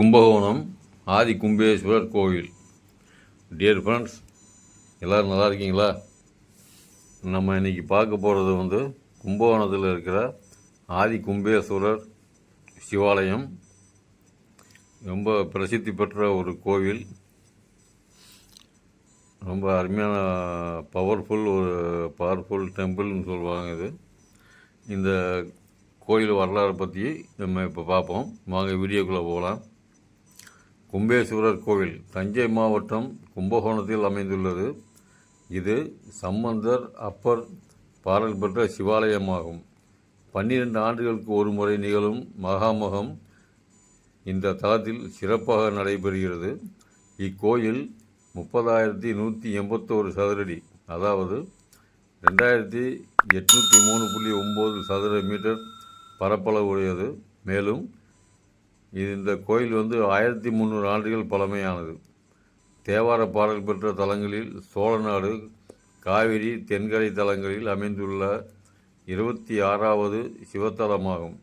கும்பகோணம் ஆதி கும்பேஸ்வரர் கோவில். Dear friends எல்லோரும் நல்லா இருக்கீங்களா? நம்ம இன்றைக்கி பார்க்க போகிறது வந்து கும்பகோணத்தில் இருக்கிற ஆதி கும்பேஸ்வரர் சிவாலயம். ரொம்ப பிரசித்தி பெற்ற ஒரு கோவில். ரொம்ப அருமையான பவர்ஃபுல் ஒரு பவர்ஃபுல் டெம்பிள்னு சொல்லுவாங்க இது. இந்த கோயில் வரலாறு பற்றி நம்ம இப்போ பார்ப்போம். வாங்க வீடியோக்குள்ளே போகலாம். கும்பேஸ்வரர் கோவில் தஞ்சை மாவட்டம் கும்பகோணத்தில் அமைந்துள்ளது. இது சம்பந்தர் அப்பர் பாடல் பெற்ற சிவாலயமாகும். பன்னிரண்டு ஆண்டுகளுக்கு ஒரு முறை நிகழும் மகாமகம் இந்த தளத்தில் சிறப்பாக நடைபெறுகிறது. இக்கோயில் முப்பதாயிரத்தி நூற்றி எண்பத்தோரு சதுரடி அதாவது ரெண்டாயிரத்தி எட்நூற்றி மூணு புள்ளி ஒம்பது சதுர மீட்டர் பரப்பளவு உடையது மேலும் இது இந்த கோயில் வந்து ஆயிரத்தி முந்நூறு ஆண்டுகள் பழமையானது. தேவார பாடல் பெற்ற தலங்களில் சோழநாடு காவிரி தென்கரை தலங்களில் அமைந்துள்ள இருபத்தி ஆறாவது சிவத்தலமாகும்.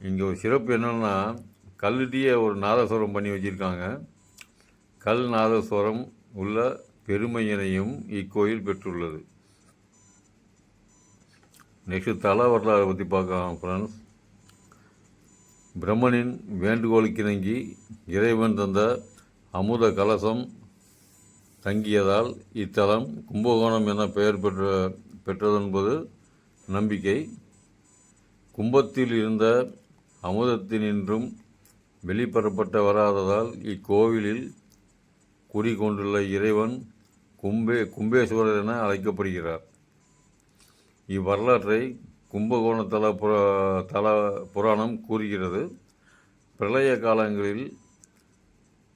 இங்கே ஒரு சிறப்பு என்னென்னா கல்லுட்டியே ஒரு நாதஸ்வரம் பண்ணி வச்சுருக்காங்க. கல் நாதஸ்வரம் உள்ள பெருமையினையும் இக்கோயில் பெற்றுள்ளது. நெக்ஸ்ட் தல வரலாறு பற்றி பார்க்கலாம் ஃப்ரெண்ட்ஸ் பிரம்மனின் வேண்டுகோளுக்கிணங்கி இறைவன் தந்த அமுத கலசம் தங்கியதால் இத்தலம் கும்பகோணம் என பெயர் பெற்ற பெற்றதென்பது நம்பிக்கை. கும்பத்தில் இருந்த அமுதத்தினின்றும் வெளிப்பெறப்பட்ட வராததால் இக்கோவிலில் குடிகொண்டுள்ள இறைவன் கும்பே கும்பேஸ்வரர் என அழைக்கப்படுகிறார். இவ்வரலாற்றை கும்பகோணத்தல புர தல புராணம் கூறுகிறது பிரளய காலங்களில்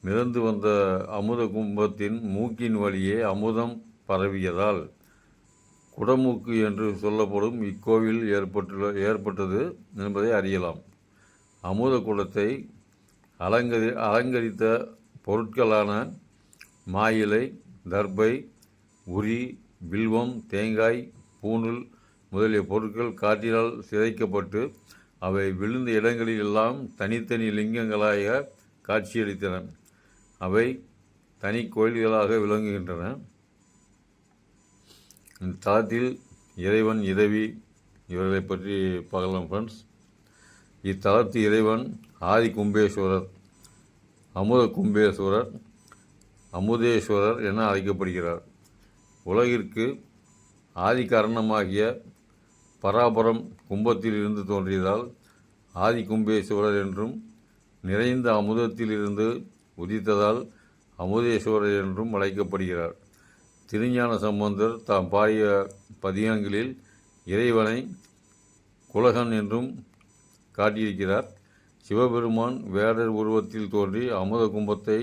மிதந்து வந்த அமுத கும்பத்தின் மூக்கின் வழியே அமுதம் பரவியதால் குடமூக்கு என்று சொல்லப்படும் இக்கோவில் ஏற்பட்டுள்ள ஏற்பட்டது என்பதை அறியலாம். அமுத குடத்தை அலங்கரி அலங்கரித்த பொருட்களான மாயிலை தர்பை உரி வில்வம் தேங்காய் பூணுல் முதலிய பொருட்கள் காற்றினால் சிதைக்கப்பட்டு அவை விழுந்த இடங்களில் எல்லாம் தனித்தனி லிங்கங்களாக காட்சியளித்தன. அவை தனி கோயில்களாக விளங்குகின்றன. இந்த தளத்தில் இறைவன் இதவி இவர்களை பற்றி பார்க்கலாம் ஃப்ரெண்ட்ஸ் இத்தலத்து இறைவன் ஆதி கும்பேஸ்வரர் அமுத கும்பேஸ்வரர் அமுதேஸ்வரர் என அழைக்கப்படுகிறார். உலகிற்கு ஆதி காரணமாகிய பராபரம் கும்பத்தில் இருந்து தோன்றியதால் ஆதி கும்பேஸ்வரர் என்றும் நிறைந்த அமுதத்திலிருந்து உதித்ததால் அமுதேஸ்வரர் என்றும் அழைக்கப்படுகிறார். திருஞான சம்பந்தர் தாம் பாடிய பதிகங்களில் இறைவனை குலகன் என்றும் காட்டியிருக்கிறார். சிவபெருமான் வேடர் உருவத்தில் தோன்றி அமுத கும்பத்தை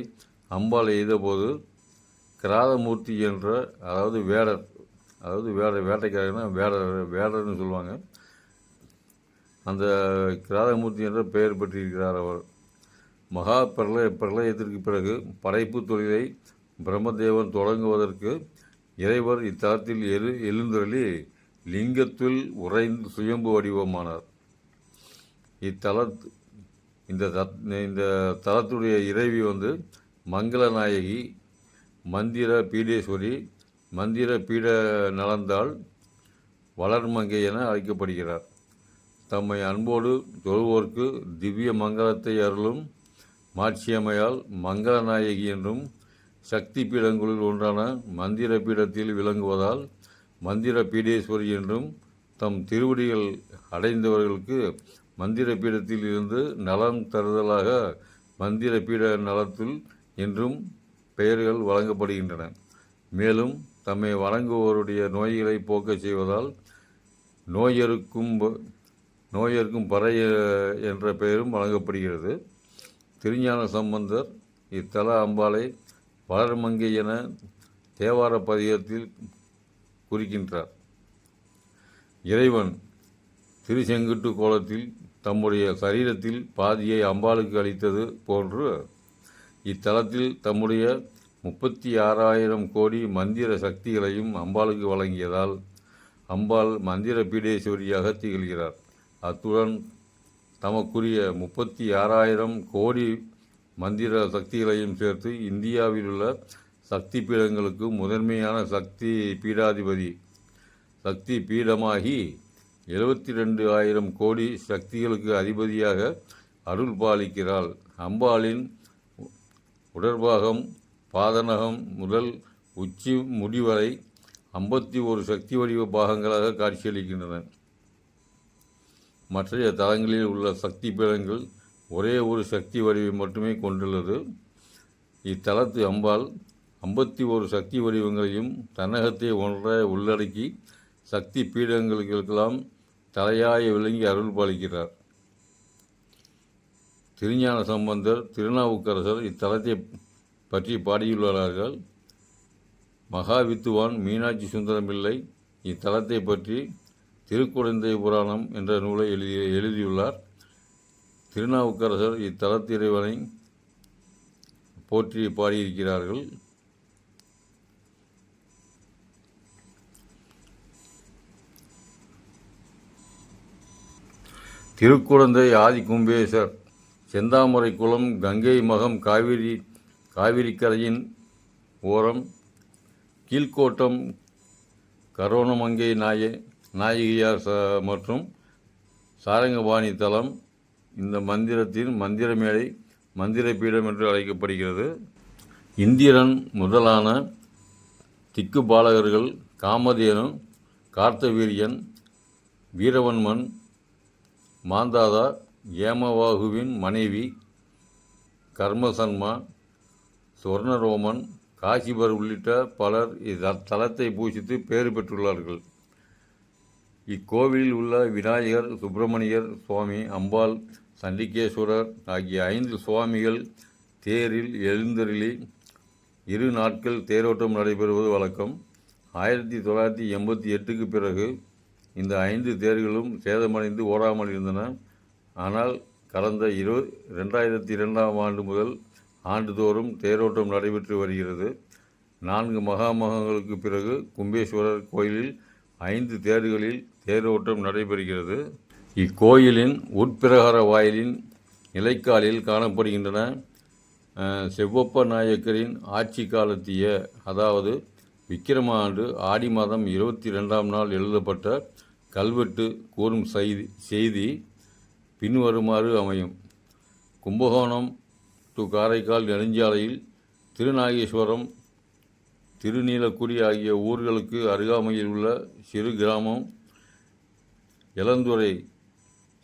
அம்பாள் எய்தபோது கிராதமூர்த்தி என்ற அதாவது வேடர் அதாவது வேட வேட்டைக்காரனா வேடர் வேடர்னு சொல்லுவாங்க. அந்த கிராதமூர்த்தி என்ற பெயர் பெற்றிருக்கிறார் அவர். மகா பிரளய பிரளயத்திற்கு பிறகு படைப்பு தொழிலை பிரம்மதேவன் தொடங்குவதற்கு இறைவர் இத்தலத்தில் எழு எழுந்தருளி லிங்கத்தில் உறைந்து சுயம்பு வடிவமானார். இத்தல இந்த தத் இந்த தலத்துடைய இறைவி வந்து மங்களநாயகி மந்திர பீடேஸ்வரி மந்திர பீட நலந்தால் வளர்மங்கை என அழைக்கப்படுகிறார். தம்மை அன்போடு தொழுவோர்க்கு திவ்ய மங்களத்தை அருளும் மாட்சியமையால் மங்களநாயகி என்றும் சக்தி பீடங்களில் ஒன்றான மந்திர பீடத்தில் விளங்குவதால் மந்திர பீடேஸ்வரி என்றும் தம் திருவடிகள் அடைந்தவர்களுக்கு மந்திர பீடத்தில் இருந்து நலம் தருதலாக மந்திர பீட நலத்தில் என்றும் பெயர்கள் வழங்கப்படுகின்றன. மேலும் தம்மை வழங்குவோருடைய நோய்களை போக்கச் செய்வதால் நோயருக்கும் நோயருக்கும் பறை என்ற பெயரும் வழங்கப்படுகிறது. திருஞான சம்பந்தர் இத்தல அம்பாளை வளர்மங்கை என தேவார பதிகத்தில் குறிக்கின்றார். இறைவன் திருச்செங்குட்டு கோலத்தில் தம்முடைய சரீரத்தில் பாதியை அம்பாளுக்கு அளித்தது போன்று இத்தலத்தில் தம்முடைய முப்பத்தி ஆறாயிரம் கோடி மந்திர சக்திகளையும் அம்பாளுக்கு வழங்கியதால் அம்பாள் மந்திர பீடேஸ்வரியாக திகழ்கிறார். அத்துடன் தமக்குரிய முப்பத்தி ஆறாயிரம் கோடி மந்திர சக்திகளையும் சேர்த்து இந்தியாவில் உள்ள சக்தி பீடங்களுக்கு முதன்மையான சக்தி பீடாதிபதி சக்தி பீடமாகி எழுபத்தி ரெண்டு ஆயிரம் கோடி சக்திகளுக்கு அதிபதியாக அருள் பாலிக்கிறாள் அம்பாளின் உடற்பாகம் பாதநகம் முதல் உச்சி முடிவரை ஐம்பத்தி ஒரு சக்தி வடிவ பாகங்களாக காட்சியளிக்கின்றன. மற்றைய தலங்களில் உள்ள சக்தி பீடங்கள் ஒரே ஒரு சக்தி வடிவம் மட்டுமே கொண்டுள்ளது. இத்தலத்து அம்பாள் ஐம்பத்தி ஒரு சக்தி வடிவங்களையும் தன்னகத்தை ஒன்றாக உள்ளடக்கி சக்தி பீடங்களுக்கெல்லாம் தலையாய விளங்கி அருள் பாலிக்கிறார். திருஞான சம்பந்தர் திருநாவுக்கரசர் இத்தலத்தை பற்றி பாடியுள்ளார்கள் மகாவித்துவான் மீனாட்சி சுந்தரம்பிள்ளை இத்தலத்தை பற்றி திருக்குழந்தை புராணம் என்ற நூலை எழுதி எழுதியுள்ளார். திருநாவுக்கரசர் இத்தலத்திறைவனை போற்றி பாடியிருக்கிறார்கள். திருக்குழந்தை ஆதி கும்பேசர் செந்தாமரை குளம் கங்கை மகம் காவிரி காவிரிக்கரையின் ஓரம் கீழ்கோட்டம் கரோணமங்கை நாய நாயகியார் ச மற்றும் சாரங்கபாணி தலம் இந்த மந்திரத்தின் மந்திர மேடை மந்திர பீடம் என்று அழைக்கப்படுகிறது. இந்திரன் முதலான திக்கு பாலகர்கள் காமதேனு கார்த்தவீரியன் வீரவன்மன் மாந்தாதா ஏமவாகுவின் மனைவி கர்மசன்மா சுவர்ணரோமன் காசிபர் உள்ளிட்ட பலர் இத்தலத்தை பூசித்து பேறு பெற்றுள்ளார்கள். இக்கோவிலில் உள்ள விநாயகர் சுப்பிரமணியர் சுவாமி அம்பாள் சண்டிகேஸ்வரர் ஆகிய ஐந்து சுவாமிகள் தேரில் எழுந்தருளி இரு நாட்கள் தேரோட்டம் நடைபெறுவது வழக்கம். ஆயிரத்தி தொள்ளாயிரத்தி எண்பத்தி எட்டுக்கு பிறகு இந்த ஐந்து தேர்களும் சேதமடைந்து ஓடாமல் இருந்தன. ஆனால் கடந்த இரு ரெண்டாயிரத்தி இரண்டாம் ஆண்டு முதல் ஆண்டுதோறும் தேரோட்டம் நடைபெற்று வருகிறது. நான்கு மகாமகங்களுக்கு பிறகு கும்பேஸ்வரர் கோயிலில் ஐந்து தேர்களில் தேரோட்டம் நடைபெறுகிறது. இக்கோயிலின் உட்பிரகார வாயிலின் நிலைக்காலில் காணப்படுகின்றன. செவ்வப்ப நாயக்கரின் ஆட்சி காலத்திய அதாவது விக்கிரம ஆண்டு ஆடி மாதம் இருபத்தி ரெண்டாம் நாள் எழுதப்பட்ட கல்வெட்டு கூறும் செய்தி செய்தி பின்வருமாறு அமையும். கும்பகோணம் டு காரைக்கால் நெடுஞ்சாலையில் திருநாகேஸ்வரம் திருநீலக்குடி ஆகிய ஊர்களுக்கு அருகாமையில் உள்ள சிறு கிராமம் இளந்துறை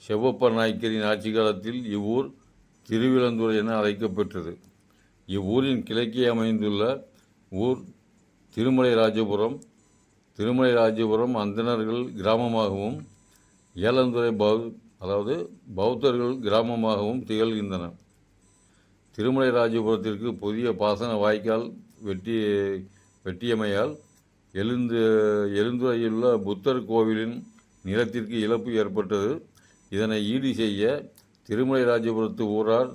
செவ்வப்ப நாயக்கரின் ஆட்சி காலத்தில் இவ்வூர் திருவிழந்துறை என அழைக்கப்பெற்றது. இவ்வூரின் கிழக்கே அமைந்துள்ள ஊர் திருமலை ராஜபுரம் திருமலை ராஜபுரம் அந்தணர்கள் கிராமமாகவும் ஏலந்துறை பௌ அதாவது பௌத்தர்கள் கிராமமாகவும் திகழ்கின்றன. திருமலை ராஜபுரத்திற்கு புதிய பாசன வாய்க்கால் வெட்டி வெட்டியமையால் எழுந்து எழுந்துறையுள்ள புத்தர் கோவிலின் நிலத்திற்கு இழப்பு ஏற்பட்டது. இதனை ஈடு செய்ய திருமலை ராஜபுரத்து ஊரார்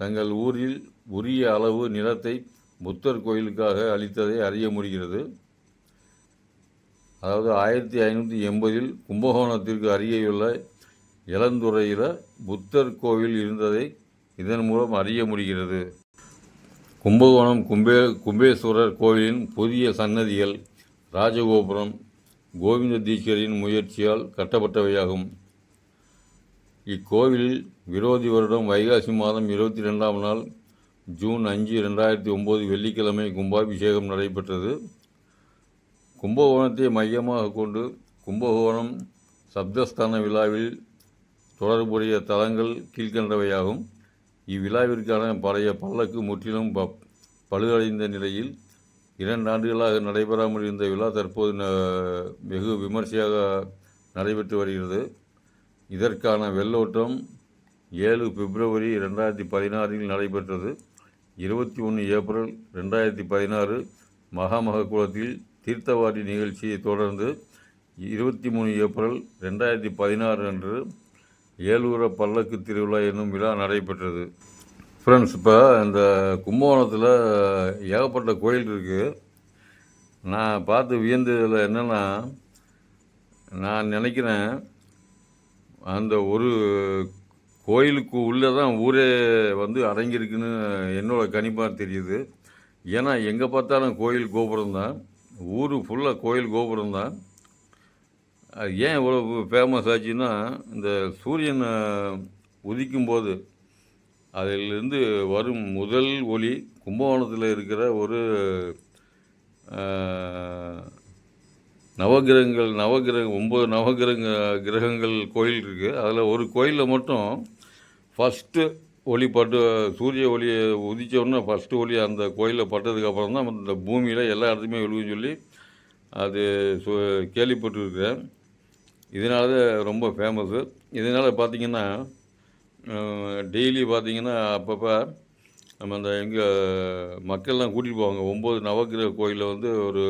தங்கள் ஊரில் உரிய அளவு நிலத்தை புத்தர் கோயிலுக்காக அளித்ததை அறிய முடிகிறது. அதாவது ஆயிரத்தி ஐநூற்றி எண்பதில் கும்பகோணத்திற்கு அருகேயுள்ள இளந்துறையில் புத்தர் கோவில் இருந்ததை இதன் மூலம் அறிய முடிகிறது. கும்பகோணம் கும்பே கும்பேஸ்வரர் கோவிலின் புதிய சன்னதிகள் ராஜகோபுரம் கோவிந்த தீட்சரின் முயற்சியால் கட்டப்பட்டவையாகும். இக்கோவிலில் விரோதி வருடம் வைகாசி மாதம் இருபத்தி ரெண்டாம் நாள் ஜூன் அஞ்சு ரெண்டாயிரத்தி ஒம்பது வெள்ளிக்கிழமை கும்பாபிஷேகம் நடைபெற்றது. கும்பகோணத்தை மையமாக கொண்டு கும்பகோணம் சப்தஸ்தான விழாவில் தொடர்புடைய தலங்கள் கீழ்கண்டவையாகும் இவ்விழாவிற்கான பழைய பல்லக்கு முற்றிலும் ப பழுதடைந்த நிலையில் இரண்டு ஆண்டுகளாக நடைபெறாமல் இருந்த விழா தற்போது ந- வெகு விமர்சையாக நடைபெற்று வருகிறது. இதற்கான வெள்ளோட்டம் ஏழு பிப்ரவரி ரெண்டாயிரத்தி பதினாறில் நடைபெற்றது. இருபத்தி ஒன்று ஏப்ரல் ரெண்டாயிரத்தி பதினாறு மகாமக குளத்தில் தீர்த்தவாரி நிகழ்ச்சியை தொடர்ந்து இருபத்தி மூணு ஏப்ரல் ரெண்டாயிரத்தி பதினாறு அன்று ஏலூர பல்லக்கு திருவிழா என்னும் விழா நடைபெற்றது. ஃப்ரெண்ட்ஸ் இப்போ இந்த கும்பகோணத்தில் ஏகப்பட்ட கோயில் இருக்குது நான் பார்த்து வியந்ததில் என்னென்னா நான் நினைக்கிறேன் அந்த ஒரு கோயிலுக்கு உள்ளே தான் ஊரே வந்து அடங்கியிருக்குன்னு என்னோடய கணிப்பாக தெரியுது. ஏன்னா எங்கே பார்த்தாலும் கோயில் கோபுரம் தான் ஊர் ஃபுல்லாக கோயில் கோபுரம் தான் ஏன் இவ்வளோ ஃபேமஸ் ஆச்சுன்னா இந்த சூரியன் உதிக்கும்போது உதிக்கும் போது அதிலிருந்து வரும் முதல் ஒளி கும்பகோணத்தில் இருக்கிற ஒரு நவகிரகங்கள் நவகிரக ஒம்பது நவகிரக கிரகங்கள் கோயில் இருக்குது அதில் ஒரு கோயிலில் மட்டும் ஃபஸ்ட்டு ஒளி பட்டு சூரிய ஒளியை உதித்தோடனே ஃபஸ்ட்டு ஒளி அந்த கோயிலில் பட்டதுக்கப்புறம் தான் இந்த பூமியில் எல்லா இடத்துலையுமே விழுகுன்னு சொல்லி அது சு கேள்விப்பட்டிருக்கிறேன். இதனால தான் ரொம்ப ஃபேமஸ்ஸு இதனால் பார்த்தீங்கன்னா டெய்லி பார்த்திங்கன்னா அப்பப்போ நம்ம அந்த எங்கே மக்கள்லாம் கூட்டிகிட்டு போவாங்க. ஒம்பது நவக்கிரக கோயிலில் வந்து ஒரு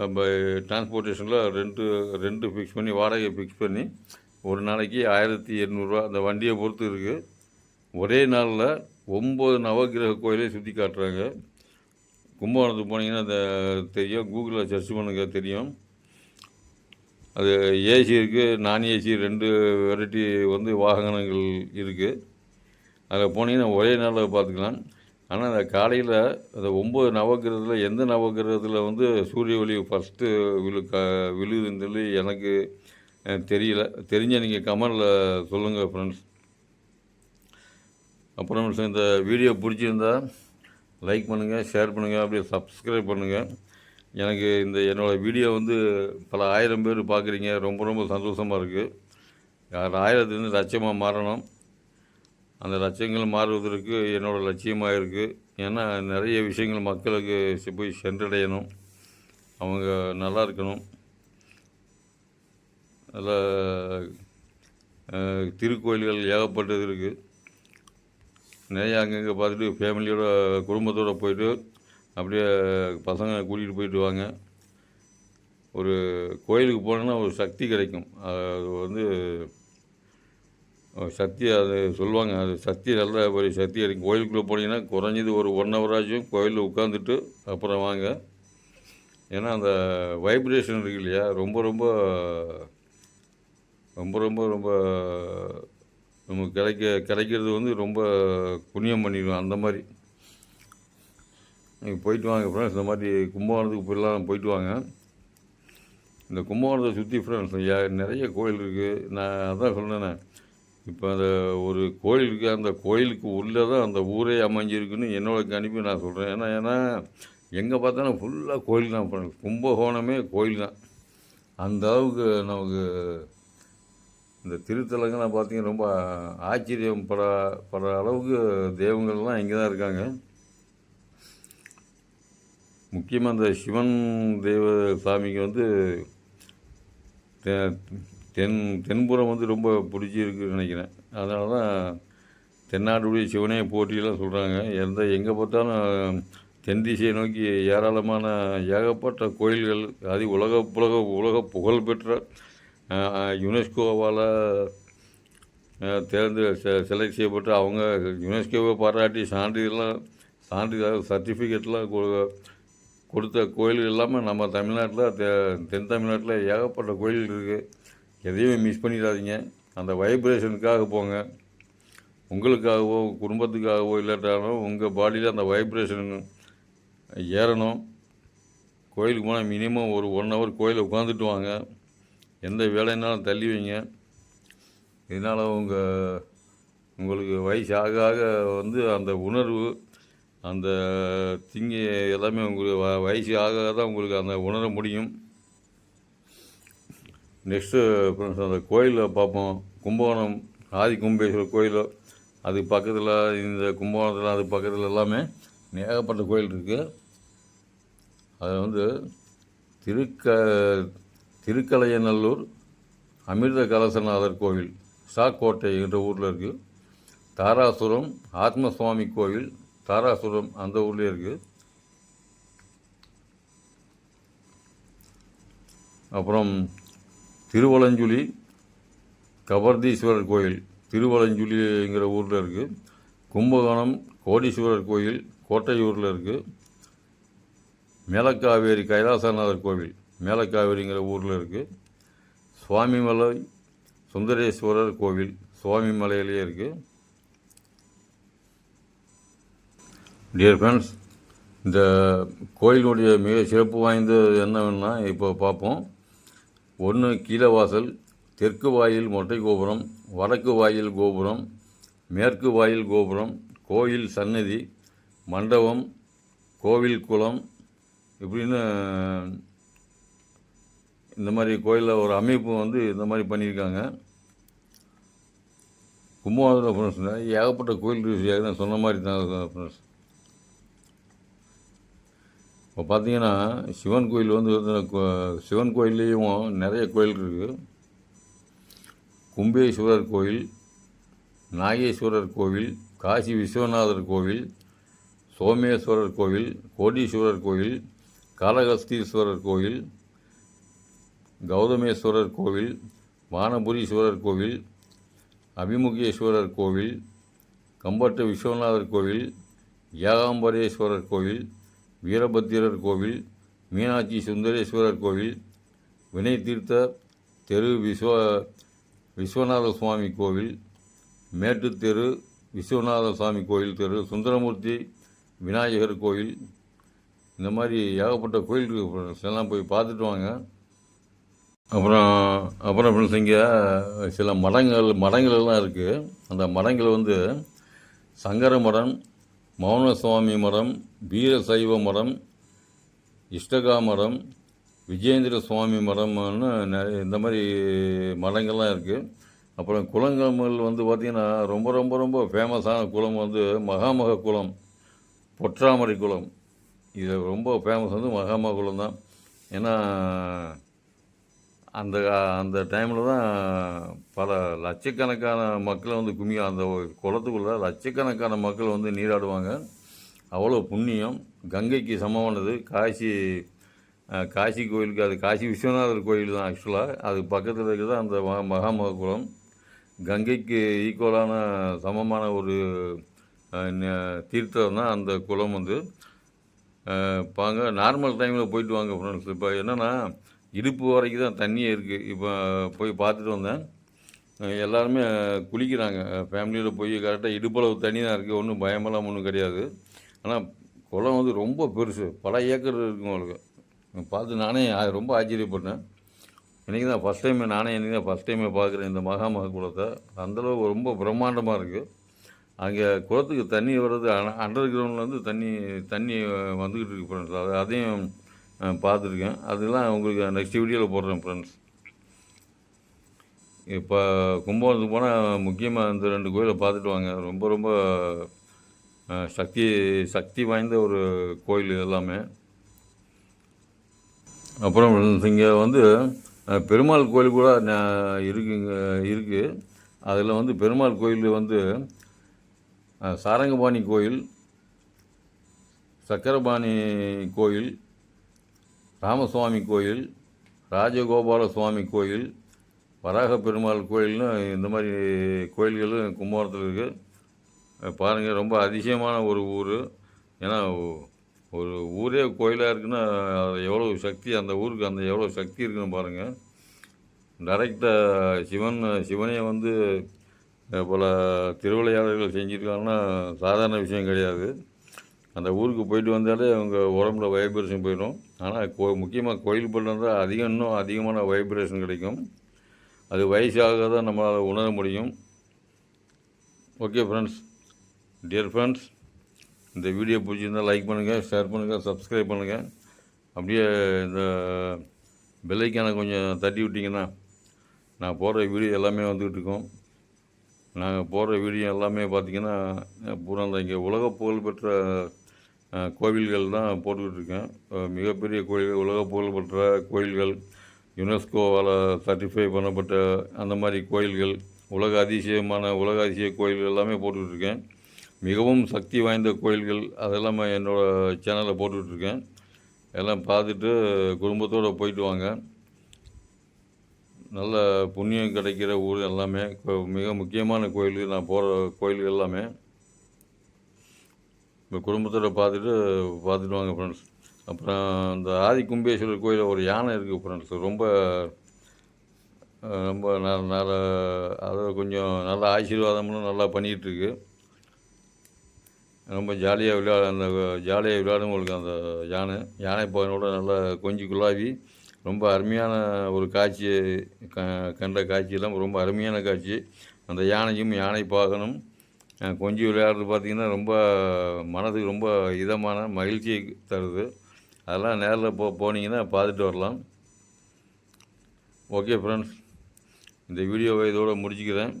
நம்ம டிரான்ஸ்போர்ட்டேஷனில் ரெண்டு ரெண்டு ஃபிக்ஸ் பண்ணி வாடகையை ஃபிக்ஸ் பண்ணி ஒரு நாளைக்கு ஆயிரத்தி எண்ணூறுரூவா அந்த வண்டியை பொறுத்து இருக்குது ஒரே நாளில் ஒம்பது நவக்கிரக கோயிலே சுற்றி காட்டுறாங்க. கும்பகோணத்துக்கு போனீங்கன்னா அந்த தெரியும். கூகுளில் சர்ச் பண்ணுங்க தெரியும். அது ஏசி இருக்குது நான் ஏசி ரெண்டு வெரைட்டி வந்து வாகனங்கள் இருக்குது அதில் போனீங்கன்னா ஒரே நாளில் பார்த்துக்கலாம் ஆனால் அந்த காலையில் அந்த ஒம்பது நவக்கிரகத்தில் எந்த நவக்கிரகத்தில் வந்து சூரிய ஒளி ஃபஸ்ட்டு விழு க விழுதுன்னு சொல்லி எனக்கு தெரியல. தெரிஞ்ச நீங்கள் கமெண்டில் சொல்லுங்கள் ஃப்ரெண்ட்ஸ் அப்புறம் இந்த வீடியோ பிடிச்சிருந்தா லைக் பண்ணுங்கள் ஷேர் பண்ணுங்கள் அப்படியே சப்ஸ்கிரைப் பண்ணுங்கள் எனக்கு இந்த என்னோடய வீடியோ வந்து பல ஆயிரம் பேர் பார்க்குறீங்க. ரொம்ப ரொம்ப சந்தோஷமாக இருக்குது யார் ஆயிரத்துலேருந்து லட்சமாக மாறணும். அந்த லட்சியங்கள் மாறுவதற்கு என்னோடய லட்சியமாக இருக்குது ஏன்னா நிறைய விஷயங்கள் மக்களுக்கு போய் சென்றடையணும். அவங்க நல்லா இருக்கணும். நல்ல திருக்கோயில்கள் ஏகப்பட்டது இருக்குது நிறைய அங்கங்கே பார்த்துட்டு ஃபேமிலியோட குடும்பத்தோடு போயிட்டு அப்படியே பசங்க கூட்டிகிட்டு போயிட்டு வாங்க. ஒரு கோயிலுக்கு போனோன்னா ஒரு சக்தி கிடைக்கும். அது வந்து சக்தி அது சொல்லுவாங்க அது சக்தி நல்ல ஒரு சக்தி கிடைக்கும். கோயிலுக்குள்ளே போனீங்கன்னா குறைஞ்சது ஒரு ஒன் ஹவர் ஆச்சும் கோயிலில் உட்காந்துட்டு அப்புறம் வாங்க. ஏன்னா அந்த வைப்ரேஷன் இருக்கு இல்லையா? ரொம்ப ரொம்ப ரொம்ப ரொம்ப ரொம்ப நமக்கு கிடைக்க கிடைக்கிறது வந்து ரொம்ப புண்ணியம் பண்ணிடுவோம் அந்த மாதிரி. நீங்கள் போயிட்டு வாங்க ஃப்ரெண்ட்ஸ் இந்த மாதிரி கும்பகோணத்துக்கு போயிடலாம் போயிட்டு வாங்க. இந்த கும்பகோணத்தை சுற்றி ஃப்ரெண்ட்ஸ் நிறைய கோயில் இருக்குது நான் அதான் சொன்னேன்னே இப்போ அந்த ஒரு கோயில் இருக்குது அந்த கோயிலுக்கு உள்ளே தான் அந்த ஊரே அமைஞ்சிருக்குன்னு என்னோட கணிப்பு நான் சொல்கிறேன் ஏன்னா ஏன்னா எங்கே பார்த்தாலும் ஃபுல்லாக கோயில் தான் ஃப்ரெண்ட்ஸ் கும்பகோணமே கோயில் தான். அந்த அளவுக்கு நமக்கு இந்த திருத்தலங்கள்லாம் பார்த்தீங்கன்னா ரொம்ப ஆச்சரியம் பட படுற அளவுக்கு தெய்வங்கள்லாம் இங்கே தான் இருக்காங்க. முக்கியமாக இந்த சிவன் தெய்வ சாமிக்கு வந்து தெ- தென் தென்புறம் வந்து ரொம்ப பிடிச்சிருக்குன்னு நினைக்கிறேன். அதனால தான் தென்னாடுடைய சிவனே போட்டியெல்லாம் சொல்கிறாங்க எந்த எங்கே பார்த்தாலும் தென் திசையை நோக்கி ஏராளமான ஏகப்பட்ட கோயில்கள் அது உலக உலக உலக புகழ்பெற்ற யுனெஸ்கோவால் தேர்ந்து செ- செலக்ட் செய்யப்பட்டு அவங்க யுனெஸ்கோவை பாராட்டி சான்றிதழ்லாம் சான்றிதழ் சர்டிஃபிகேட்லாம் கொடுத்த கோயில்கள் இல்லாமல் நம்ம தமிழ்நாட்டில் தெ தென் தமிழ்நாட்டில் ஏகப்பட்ட கோயில் இருக்குது எதையுமே மிஸ் பண்ணிடாதீங்க. அந்த வைப்ரேஷனுக்காக போங்க. உங்களுக்காகவோ குடும்பத்துக்காகவோ இல்லாட்டாலும் உங்கள் பாடியில் அந்த வைப்ரேஷன் ஏறணும். கோயிலுக்கு போனால் மினிமம் ஒரு ஒன் ஹவர் கோயிலில் உட்காந்துட்டு வாங்க. எந்த வேலைனாலும் தள்ளி வைங்க. இதனால் உங்கள் உங்களுக்கு வயசு ஆக ஆக வந்து அந்த உணர்வு அந்த திங்கி எல்லாமே உங்களுக்கு வ- வயசு ஆக தான் உங்களுக்கு அந்த உணர முடியும். நெக்ஸ்ட்டு ஃப்ரெண்ட்ஸ் அந்த கோயிலில் பார்ப்போம். கும்பகோணம் ஆதி கும்பேஸ்வரர் கோயில் அது பக்கத்தில் இந்த கும்பகோணத்தில் அது பக்கத்தில் எல்லாமே ஏகப்பட்ட கோயில் இருக்குது அது வந்து திருக்க திருக்கலையநல்லூர் அமிர்த கலசநாதர் கோவில் சாக்கோட்டை என்ற ஊரில் இருக்குது தாராசுரம் ஆத்மசுவாமி கோவில் தாராசுரம் அந்த ஊர்லேயே இருக்குது அப்புறம் திருவலஞ்சுழி கபர்தீஸ்வரர் கோயில். திருவலஞ்சுழிங்கிற ஊரில் இருக்குது கும்பகோணம் கோடீஸ்வரர் கோயில் கோட்டையூரில் இருக்குது மேலக்காவேரி கைலாசநாதர் கோவில் மேலக்காவேரிங்கிற ஊரில் இருக்குது சுவாமிமலை சுந்தரேஸ்வரர் கோவில் சுவாமி மலையிலேயே இருக்குது டியர் ஃப்ரெண்ட்ஸ் இந்த கோயிலுடைய மிக சிறப்பு வாய்ந்தது என்னவென்னா இப்போ பார்ப்போம். ஒன்று கீழே வாசல் தெற்கு வாயில் மொட்டை கோபுரம் வடக்கு வாயில் கோபுரம் மேற்கு வாயில் கோபுரம் கோயில் சன்னதி மண்டபம் கோவில் குளம் இப்படின்னு இந்த மாதிரி கோயிலில் ஒரு அமைப்பு வந்து இந்த மாதிரி பண்ணியிருக்காங்க. கும்பகோணத்தில் ஃப்ரெண்ட்ஸ் ஏகப்பட்ட கோயில் ஏற்கனவே சொன்ன மாதிரி தான் ஃப்ரெண்ட்ஸ் இப்போ பார்த்தீங்கன்னா சிவன் கோயில் வந்து சிவன் கோயில்லையும் நிறைய கோயில் இருக்குது கும்பேஸ்வரர் கோயில் நாகேஸ்வரர் கோவில் காசி விஸ்வநாதர் கோவில் சோமேஸ்வரர் கோவில் கோடீஸ்வரர் கோவில் காலகஸ்தீஸ்வரர் கோவில் கௌதமேஸ்வரர் கோவில் வானபுரீஸ்வரர் கோவில் அபிமுகேஸ்வரர் கோவில் கம்பட்ட விஸ்வநாதர் கோவில் ஏகாம்பரேஸ்வரர் கோவில் வீரபத்திரர் கோவில் மீனாட்சி சுந்தரேஸ்வரர் கோவில் வினய் தீர்த்த தெரு விஸ்வ விஸ்வநாத சுவாமி கோவில் மேட்டு தெரு விஸ்வநாத சுவாமி கோயில் தெரு சுந்தரமூர்த்தி விநாயகர் கோயில் இந்த மாதிரி ஏகப்பட்ட கோயில்கள் எல்லாம் போய் பார்த்துட்டு வாங்க. அப்புறம் அப்புறம் அப்படின்னு இங்கே சில மடங்கள் மடங்கள் எல்லாம் இருக்குது அந்த மடங்கள் வந்து சங்கர மடம் மௌன சுவாமி மடம் வீரசைவ மடம் இஷ்டகா மடம் விஜயேந்திர சுவாமி மடம்னு நிறைய இந்த மாதிரி மடங்கள்லாம் இருக்குது அப்புறம் குளங்கள் வந்து பார்த்திங்கன்னா ரொம்ப ரொம்ப ரொம்ப ஃபேமஸான குளம் வந்து மகாமக குளம் பொற்றாமரை குளம். இது ரொம்ப ஃபேமஸ் வந்து மகாமக குளம் தான் ஏன்னா அந்த அந்த டைமில் தான் பல லட்சக்கணக்கான மக்களை வந்து கும்மி அந்த குளத்துக்குள்ளே லட்சக்கணக்கான மக்கள் வந்து நீராடுவாங்க. அவ்வளோ புண்ணியம். கங்கைக்கு சமமானது. காசி காசி கோயிலுக்கு அது காசி விஸ்வநாதர் கோயில் தான் ஆக்சுவலாக அது பக்கத்தில் இருக்கிறது அந்த மகா மகாமக குளம் கங்கைக்கு ஈக்குவலான சமமான ஒரு தீர்த்தம் தான் அந்த குளம் வந்து. பாங்க நார்மல் டைமில் போயிட்டு வாங்க ஃப்ரெண்ட்ஸ் இப்போ என்னென்னா இடுப்பு வரைக்கும் தான் தண்ணியே இருக்குது இப்போ போய் பார்த்துட்டு வந்தேன். எல்லாருமே குளிக்கிறாங்க. ஃபேமிலியில் போய் கரெக்டாக இடுப்பளவு தண்ணி தான் இருக்குது ஒன்றும் பயமெல்லாம் ஒன்றும் கிடையாது. ஆனால் குளம் வந்து ரொம்ப பெருசு. பல ஏக்கர் இருக்கும் உங்களுக்கு பார்த்து நானே ரொம்ப ஆச்சரியப்பட்டேன். இன்றைக்கி தான் ஃபஸ்ட் டைம் நானே இன்றைக்கி தான் ஃபஸ்ட் டைமே பார்க்குறேன் இந்த மகாமக குளத்தை. அந்தளவு ரொம்ப பிரம்மாண்டமாக இருக்குது அங்கே குளத்துக்கு தண்ணி வர்றது அண்டர் கிரவுண்ட்லேருந்து தண்ணி தண்ணி வந்துக்கிட்டு இருக்கு ஃப்ரெண்ட்ஸ் அது அதையும் பார்த்துருக்கேன். அதெல்லாம் உங்களுக்கு நெக்ஸ்ட் வீடியோவில் போடுறேன் ஃப்ரெண்ட்ஸ் இப்போ கும்பகோணத்துக்கு போனால் முக்கியமாக இந்த ரெண்டு கோயிலை பார்த்துட்டு வாங்க. ரொம்ப ரொம்ப சக்தி சக்தி வாய்ந்த ஒரு கோயில் எல்லாமே. அப்புறம் இங்கே வந்து பெருமாள் கோயில் கூட இருக்குங்க இருக்குது அதில் வந்து பெருமாள் கோயில் வந்து சாரங்கபாணி கோயில் சக்கரபாணி கோயில் ராமசுவாமி கோயில் ராஜகோபால சுவாமி கோயில் வராக பெருமாள் கோயில்னு இந்த மாதிரி கோயில்களும் கும்பகோணத்தில் இருக்குது பாருங்கள் ரொம்ப அதிசயமான ஒரு ஊர். ஏன்னா ஒரு ஊரே கோயிலாக இருக்குன்னா அது எவ்வளோ சக்தி அந்த ஊருக்கு அந்த எவ்வளோ சக்தி இருக்குன்னு பாருங்கள் டைரெக்டாக சிவன் சிவனையை வந்து பல திருவிளையாடல்கள் செஞ்சுருக்காங்கன்னா சாதாரண விஷயம் கிடையாது. அந்த ஊருக்கு போயிட்டு வந்தாலே அவங்க உடம்புல வைப்ரேஷன் போயிடும். ஆனால் கோ முக்கியமாக கோயில் போயிட்டு வந்தால் அதிகம் இன்னும் அதிகமான வைப்ரேஷன் கிடைக்கும். அது வயசாக தான் நம்மளால் உணர முடியும். ஓகே ஃப்ரெண்ட்ஸ் டியர் ஃப்ரெண்ட்ஸ் இந்த வீடியோ பிடிச்சிருந்தால் லைக் பண்ணுங்கள் ஷேர் பண்ணுங்கள் சப்ஸ்கிரைப் பண்ணுங்கள் அப்படியே இந்த பெல்லைக்கான கொஞ்சம் தட்டி விட்டிங்கன்னா நான் போடுற வீடியோ எல்லாமே வந்துக்கிட்டு இருக்கோம். நாங்கள் போடுற வீடியோ எல்லாமே பார்த்திங்கன்னா பூரா இங்கே உலக புகழ்பெற்ற கோவில்கள் தான் போட்டுக்கிட்டு இருக்கேன் மிகப்பெரிய கோயில் உலக புகழ்பெற்ற கோயில்கள் யுனெஸ்கோவால் சர்டிஃபை பண்ணப்பட்ட அந்த மாதிரி கோயில்கள் உலக அதிசயமான உலக அதிசய கோயில்கள் எல்லாமே போட்டுக்கிட்டு இருக்கேன் மிகவும் சக்தி வாய்ந்த கோயில்கள் அதெல்லாம் என்னோடய சேனலில் போட்டுக்கிட்டு இருக்கேன் எல்லாம் பார்த்துட்டு குடும்பத்தோடு போயிட்டு வாங்க. நல்ல புண்ணியம் கிடைக்கிற ஊர் எல்லாமே. மிக முக்கியமான கோயில் நான் போகிற கோயில்கள் எல்லாமே. இப்போ குடும்பத்தில் பார்த்துட்டு பார்த்துட்டு வாங்க ஃப்ரெண்ட்ஸ் அப்புறம் இந்த ஆதி கும்பேஸ்வரர் கோயிலில் ஒரு யானை இருக்குது ஃப்ரெண்ட்ஸ் ரொம்ப ரொம்ப ந நல்ல அதை கொஞ்சம் நல்ல ஆசீர்வாதம்னு நல்லா பண்ணிகிட்ருக்கு ரொம்ப ஜாலியாக விளையாட அந்த ஜாலியாக விளையாடுங்களுக்கு அந்த யானை. யானை பாகனோட நல்லா கொஞ்சி குழாவி. ரொம்ப அருமையான ஒரு காட்சி க கண்ட காட்சியெல்லாம் ரொம்ப அருமையான காட்சி. அந்த யானையும் யானை பாகனும் கொஞ்சி விளையாடுறது பார்த்திங்கன்னா ரொம்ப மனதுக்கு ரொம்ப இதமான மகிழ்ச்சியை தருது. அதெல்லாம் நேரில் போ போனீங்கன்னா பார்த்துட்டு வரலாம். ஓகே ஃப்ரெண்ட்ஸ் இந்த வீடியோவை இதோடு முடிச்சுக்கிறேன்.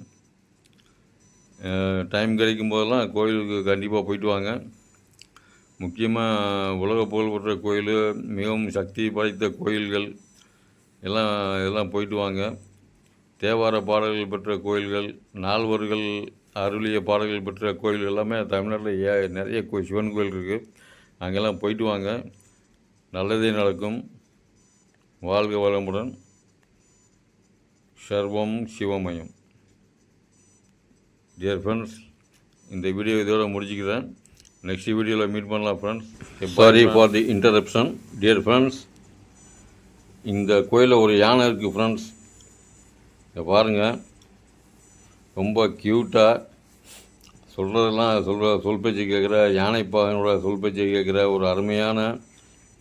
டைம் கிடைக்கும் போதெல்லாம் கோயிலுக்கு கண்டிப்பாக போயிட்டு வாங்க. முக்கியமாக உலக புகழ்பெற்ற கோயில் மிகவும் சக்தி படைத்த கோயில்கள் எல்லாம் எல்லாம் போயிட்டு வாங்க. தேவார பாடல்கள் பெற்ற கோயில்கள் நால்வர்கள் அருளிய பாடல்கள் பெற்ற கோயில்கள் எல்லாமே தமிழ்நாட்டில் ஏ நிறைய கோ சிவன் கோயில் இருக்குது அங்கெல்லாம் போயிட்டு வாங்க. நல்லதே நடக்கும். வாழ்க வளமுடன். சர்வம் சிவமயம். டியர் ஃப்ரெண்ட்ஸ் இந்த வீடியோ இதோட முடிச்சுக்கிறேன். நெக்ஸ்ட் வீடியோவில் மீட் பண்ணலாம் friends sorry for the interruption dear friends இந்த கோயிலில் ஒரு யானை இருக்குது ஃப்ரெண்ட்ஸ் இதை பாருங்கள் ரொம்ப க்யூட்டாக சொல்கிறதெல்லாம் சொல்கிற சொல் பேச்சு கேட்குற யானைப்பாகனோட சொல் பேச்சை கேட்குற ஒரு அருமையான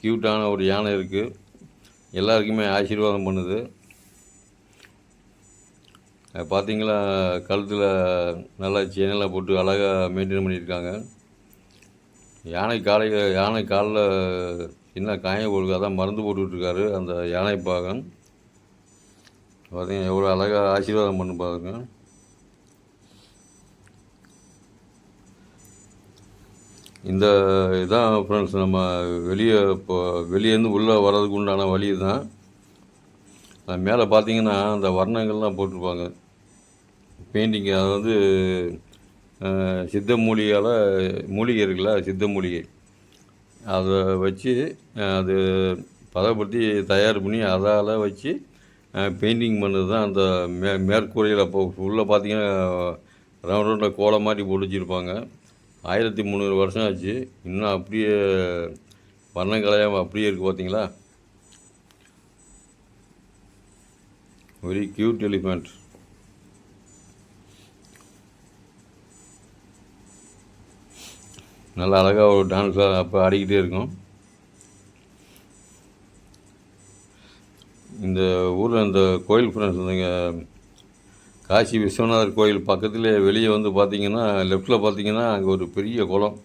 க்யூட்டான ஒரு யானை இருக்குது எல்லாருக்குமே ஆசீர்வாதம் பண்ணுது. அது பார்த்தீங்களா கழுத்தில் நல்லா செயினெல்லாம் போட்டு அழகாக மெயின்டைன் பண்ணியிருக்காங்க. யானை காலை யானை காலில் சின்ன காயம் போடுக்கு அதான் மருந்து போட்டுட்ருக்காரு அந்த யானை பாகன் பார்த்தீங்கன்னா எவ்வளோ அழகாக ஆசீர்வாதம் பண்ணு பாருங்க. இந்த இதான் ஃப்ரெண்ட்ஸ் நம்ம வெளியே இப்போ வெளியேருந்து உள்ளே வர்றதுக்கு உண்டான வழி தான் அது மேலே பார்த்தீங்கன்னா அந்த வர்ணங்கள்லாம் போட்டிருப்பாங்க. பெயிண்டிங் அது வந்து சித்த மூலிகையால் மூலிகை இருக்குல்ல சித்த மூலிகை. அதை வச்சு அது பதப்படுத்தி தயார் பண்ணி அதால் வச்சு பெயிண்டிங் பண்ணது தான் அந்த மே மேற்கூரையில் இப்போ உள்ளே பார்த்தீங்கன்னா ரவுண்ட் ரவுண்டாக கோலம் மாதிரி போட்டு வச்சுருப்பாங்க. ஆயிரத்தி முந்நூறு வருஷம் ஆச்சு. இன்னும் அப்படியே வர்ணங்கலையாக அப்படியே இருக்குது பார்த்தீங்களா வெரி கியூட் எலிஃபண்ட் நல்லா அழகாக ஒரு டான்ஸாக அப்போ ஆடிக்கிட்டே இருக்கும். இந்த ஊரில் இந்த கோயில் ஃப்ரெண்ட்ஸ் இந்தங்க காசி விஸ்வநாதர் கோயில் பக்கத்தில் வெளியே வந்து பார்த்தீங்கன்னா லெஃப்டில் பார்த்தீங்கன்னா அங்கே ஒரு பெரிய குளம்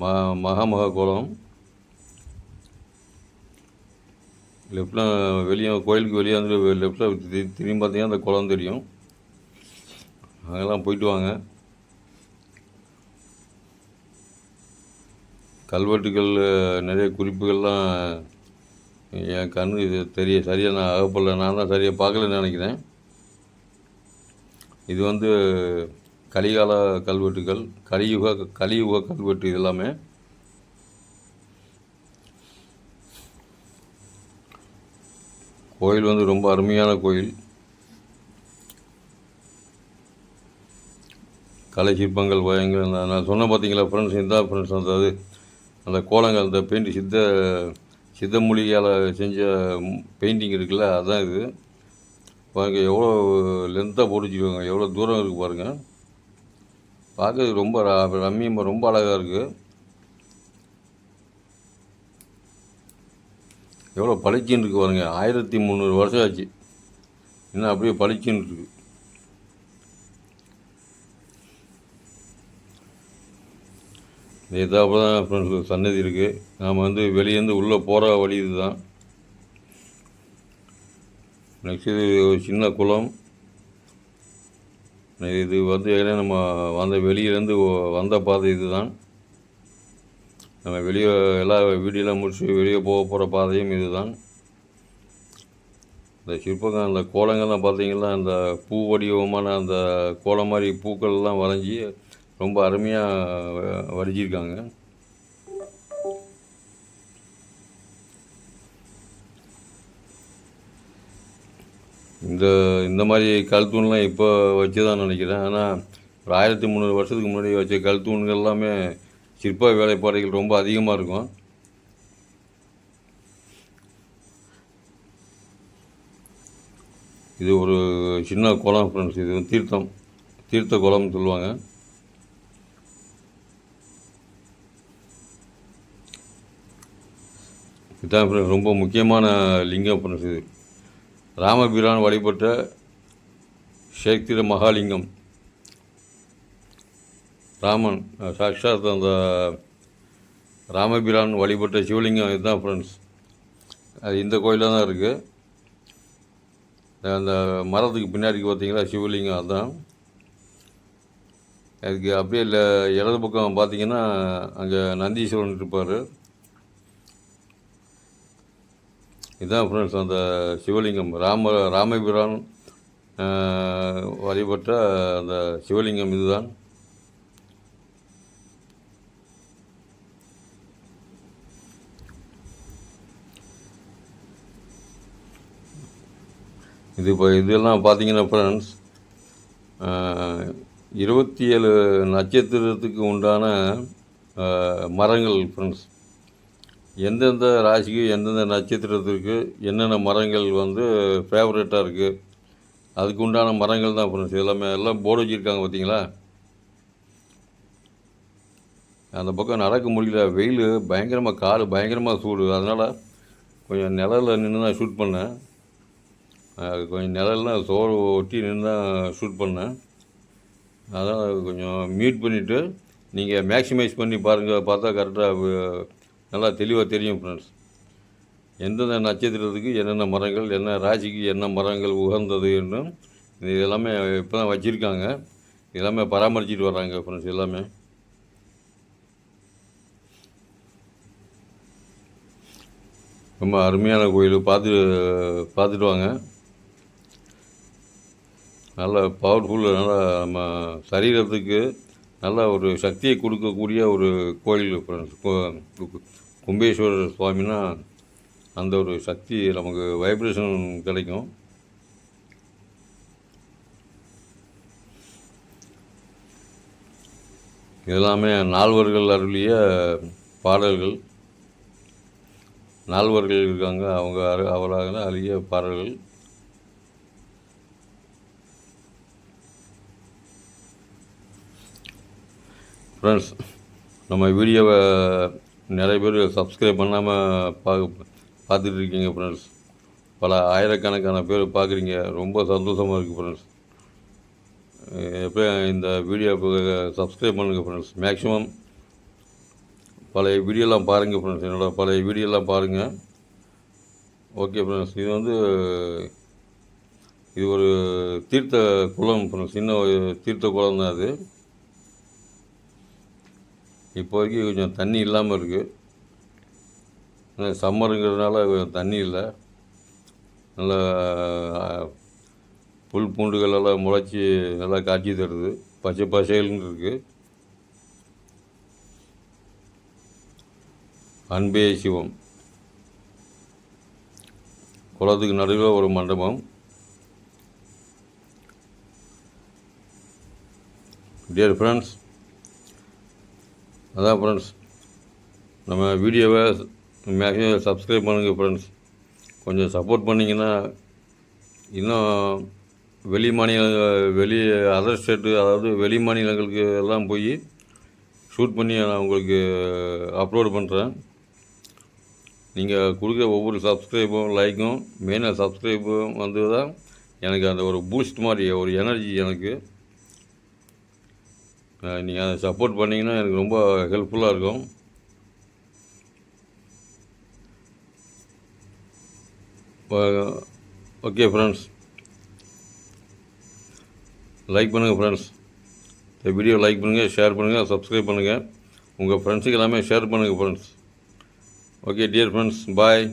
ம மகாமகா குளம். லெஃப்டில் வெளியே கோயிலுக்கு வெளியே வந்து லெஃப்டில் திரும்பி பார்த்தீங்கன்னா அந்த குளம் தெரியும். அங்கெல்லாம் போயிட்டு வாங்க. கல்வெட்டுகள் நிறைய குறிப்புகள்லாம் என் கண்ணு இது தெரிய சரியாக நான் அகப்படல. நான் தான் சரியாக பார்க்கலன்னு நினைக்கிறேன். இது வந்து கலிகால கல்வெட்டுகள் கலியுக கலியுக கல்வெட்டு இது எல்லாமே கோயில் வந்து ரொம்ப அருமையான கோயில். கலை சிற்பங்கள் பயங்கள் நான் நான் சொன்ன பார்த்தீங்களா ஃப்ரெண்ட்ஸ் இந்த ஃப்ரெண்ட்ஸ் அந்த அது அந்த கோலங்கள் அந்த பெயிண்ட் சித்த சித்த மூலிகையால் செஞ்ச பெயிண்டிங் இருக்குல்ல அதான் இது. பாருங்க எவ்வளோ லென்த்தாக போட்டு வச்சுருக்காங்க எவ்வளோ தூரம் இருக்குது பாருங்கள் பார்க்கறதுக்கு ரொம்ப ரம்மியமாக ரொம்ப அழகாக இருக்குது எவ்வளோ பளிச்சுன்னு இருக்கு பாருங்க ஆயிரத்தி முந்நூறு வருஷம் ஆச்சு. இன்னும் அப்படியே பளிச்சுன்னு இருக்கு. இதாப்போ தான் ஃப்ரெண்ட்ஸ் சன்னதி இருக்குது நாம் வந்து வெளியேருந்து உள்ளே போகிற வழி இதுதான். நெக்ஸ்ட் இது ஒரு சின்ன குளம். இது வந்து ஏன்னா நம்ம வந்த வெளியிலேருந்து வந்த பாதை இதுதான். நம்ம வெளியே எல்லா வீடியோலாம் முடிச்சு வெளியே போக போகிற பாதையும் இதுதான். இந்த சிற்பங்கள் அந்த கோலங்கள்லாம் பார்த்தீங்கன்னா அந்த பூ வடிவமான அந்த கோலம் மாதிரி பூக்கள்லாம் வரைஞ்சி ரொம்ப அருமையாக வரைஞ்சிருக்காங்க. இந்த இந்த மாதிரி கல்தூண்லாம் இப்போ வச்சு தான் நினைக்கிறேன். ஆனால் ஒரு ஆயிரத்தி முந்நூறு வருஷத்துக்கு முன்னாடி வச்ச கல்தூண்கள் எல்லாமே சிற்ப வேலைப்பாடுகள் ரொம்ப அதிகமாக இருக்கும். இது ஒரு சின்ன குளம் ஃப்ரெண்ட்ஸ் இது வந்து தீர்த்தம் தீர்த்த குளம்னு சொல்லுவாங்க. இதுதான் ரொம்ப முக்கியமான லிங்கம் ஃப்ரெண்ட்ஸ் இது. ராமபிரான் வழிபட்ட சேக்திர மகாலிங்கம் ராமன் சாட்சாத் அந்த ராமபிரான் வழிபட்ட சிவலிங்கம் இதுதான் ஃப்ரெண்ட்ஸ் அது இந்த கோயிலில் தான் இருக்குது அந்த மரத்துக்கு பின்னாடி பார்த்தீங்களா சிவலிங்கம் அதுதான் அதுக்கு அப்படியே இல்லை இடது பக்கம் பார்த்தீங்கன்னா அங்கே நந்தீஸ்வரன் இருப்பார். இதுதான் ஃப்ரெண்ட்ஸ் அந்த சிவலிங்கம் ராம ராமபிரான் வழிபட்ட அந்த சிவலிங்கம் இதுதான். இது இப்போ இதெல்லாம் பார்த்தீங்கன்னா ஃப்ரெண்ட்ஸ் இருபத்தி ஏழு நட்சத்திரத்துக்கு உண்டான மரங்கள் ஃப்ரெண்ட்ஸ் எந்தெந்த ராசிக்கு எந்தெந்த நட்சத்திரத்திற்கு என்னென்ன மரங்கள் வந்து ஃபேவரட்டாக இருக்குது அதுக்கு உண்டான மரங்கள் தான் ஃப்ரெண்ட்ஸ் எல்லாமே எல்லாம் போர்டு வச்சுருக்காங்க பார்த்தீங்களா அந்த பக்கம் நடக்க முடியல. வெயில் பயங்கரமாக காடு பயங்கரமாக சூடு. அதனால் கொஞ்சம் நிழலில் நின்று தான் ஷூட் பண்ணேன். கொஞ்சம் நிழல்லாம் சோறு ஒட்டி நின்று தான் ஷூட் பண்ணேன். அதனால் கொஞ்சம் மியூட் பண்ணிவிட்டு நீங்கள் மேக்ஸிமைஸ் பண்ணி பாருங்கள் பார்த்தா கரெக்டாக நல்லா தெளிவாக தெரியும் ஃப்ரெண்ட்ஸ் எந்தெந்த நட்சத்திரத்துக்கு என்னென்ன மரங்கள் என்ன ராசிக்கு என்ன மரங்கள் உகந்ததுன்னு இது எல்லாமே இப்போ தான் வச்சுருக்காங்க. எல்லாமே பராமரிச்சுட்டு வர்றாங்க ஃப்ரெண்ட்ஸ் எல்லாமே. ரொம்ப அருமையான கோயில் பார்த்து பார்த்துட்டு வாங்க. நல்ல பவர்ஃபுல் நல்ல நம்ம சரீரத்துக்கு நல்ல ஒரு சக்தியை கொடுக்கக்கூடிய ஒரு கோயில் ஃப்ரெண்ட்ஸ் கும்பேஸ்வரர் சுவாமினா அந்த ஒரு சக்தி நமக்கு வைப்ரேஷன் கிடைக்கும். இதெல்லாமே நால்வர்கள் அருளிய பாடல்கள். நால்வர்கள் இருக்காங்க அவங்க அரு அவராக அருளிய பாடல்கள். ஃப்ரெண்ட்ஸ் நம்ம வீடியோவை நிறைய பேர் சப்ஸ்கிரைப் பண்ணாமல் பார்க்க பார்த்துட்டு இருக்கீங்க ஃப்ரெண்ட்ஸ் பல ஆயிரக்கணக்கான பேர் பார்க்குறீங்க ரொம்ப சந்தோஷமாக இருக்குது ஃப்ரெண்ட்ஸ் எப்போ இந்த வீடியோ சப்ஸ்கிரைப் பண்ணுங்கள் ஃப்ரெண்ட்ஸ் மேக்ஸிமம் பழைய வீடியோலாம் பாருங்கள் ஃப்ரெண்ட்ஸ் என்னோடய பழைய வீடியோலாம் பாருங்கள் ஓகே ஃப்ரெண்ட்ஸ் இது வந்து இது ஒரு தீர்த்த குளம் ஃப்ரெண்ட்ஸ் சின்ன ஒரு தீர்த்த குளம் தான் அது. இப்போதைக்கு கொஞ்சம் தண்ணி இல்லாமல் இருக்குது சம்மருங்கிறதுனால கொஞ்சம் தண்ணி இல்லை. நல்லா புல் பூண்டுகள் எல்லாம் முளைச்சி நல்லா காய்ச்சி தருது. பச்சை பசைகள்னு இருக்குது அன்பே சிவம். குளத்துக்கு நடுவில் ஒரு மண்டபம். டியர் ஃப்ரெண்ட்ஸ் அதான் ஃப்ரெண்ட்ஸ் நம்ம வீடியோவை மேக்ஸிமம் சப்ஸ்கிரைப் பண்ணுங்கள் ஃப்ரெண்ட்ஸ் கொஞ்சம் சப்போர்ட் பண்ணிங்கன்னா இன்னும் வெளி மாநில வெளி அதர் ஸ்டேட்டு அதாவது வெளி மாநிலங்களுக்கு எல்லாம் போய் ஷூட் பண்ணி நான் உங்களுக்கு அப்லோடு பண்ணுறேன் நீங்கள் கொடுக்குற ஒவ்வொரு சப்ஸ்கிரைபும் லைக்கும் மெயினாக சப்ஸ்கிரைபும் வந்து தான் எனக்கு அந்த ஒரு பூஸ்ட் மாதிரி ஒரு எனர்ஜி எனக்கு. நீங்கள் அதை சப்போர்ட் பண்ணிங்கன்னா எனக்கு ரொம்ப ஹெல்ப்ஃபுல்லாக இருக்கும். ஓகே ஃப்ரெண்ட்ஸ் லைக் பண்ணுங்கள் ஃப்ரெண்ட்ஸ் இந்த வீடியோ லைக் பண்ணுங்கள் ஷேர் பண்ணுங்கள் சப்ஸ்கிரைப் பண்ணுங்கள் உங்கள் ஃப்ரெண்ட்ஸுக்கு எல்லாமே ஷேர் பண்ணுங்கள் friends okay dear friends bye